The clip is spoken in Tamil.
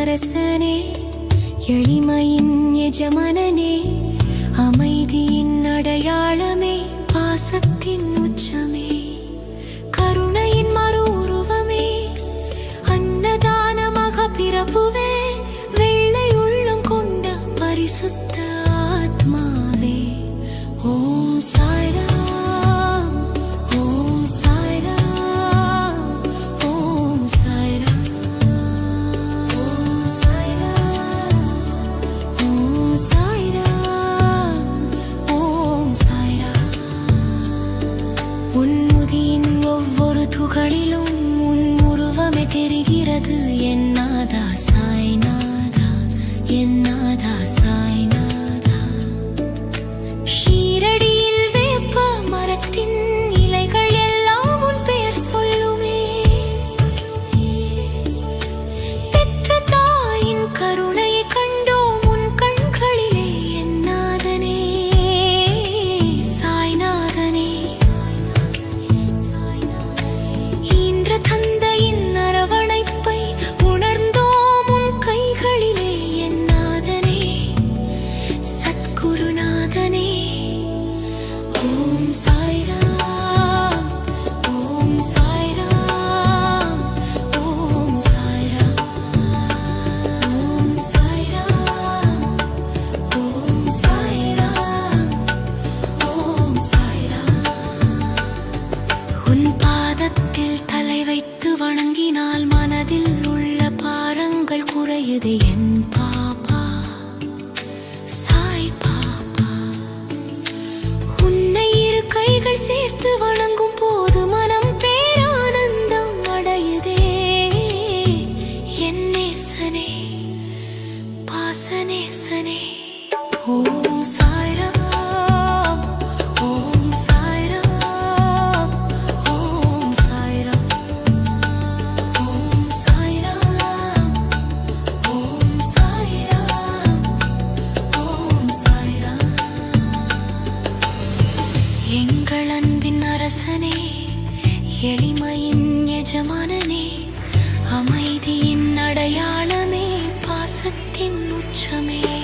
அரசனே எளிமையின் எஜமனனே அமைதியின் அடையாளமே பாசத்தின் உச்சமே. உள்ளது என்னாதா சாய்நாதா என்னாதா சாய்நாதா ஷீரடியில் வேப்ப மரத்தின் இலைகள் எல்லாம் உன் பெயர் சொல்லுமே. பெற்ற தாயின் கருணை பாரங்கள் குறையுது என் பாப்பா. சாய் பாப்பா. உன்னை இரு கைகள் சேர்த்து வணங்கும் போது மனம் பேரானந்தம் அடையுதே. என் நேசனே பாசநேசனே ஓம் எங்கள் அன்பின் அரசனே எளிமையின் எஜமானனே அமைதியின் அடையாளமே பாசத்தின் உச்சமே.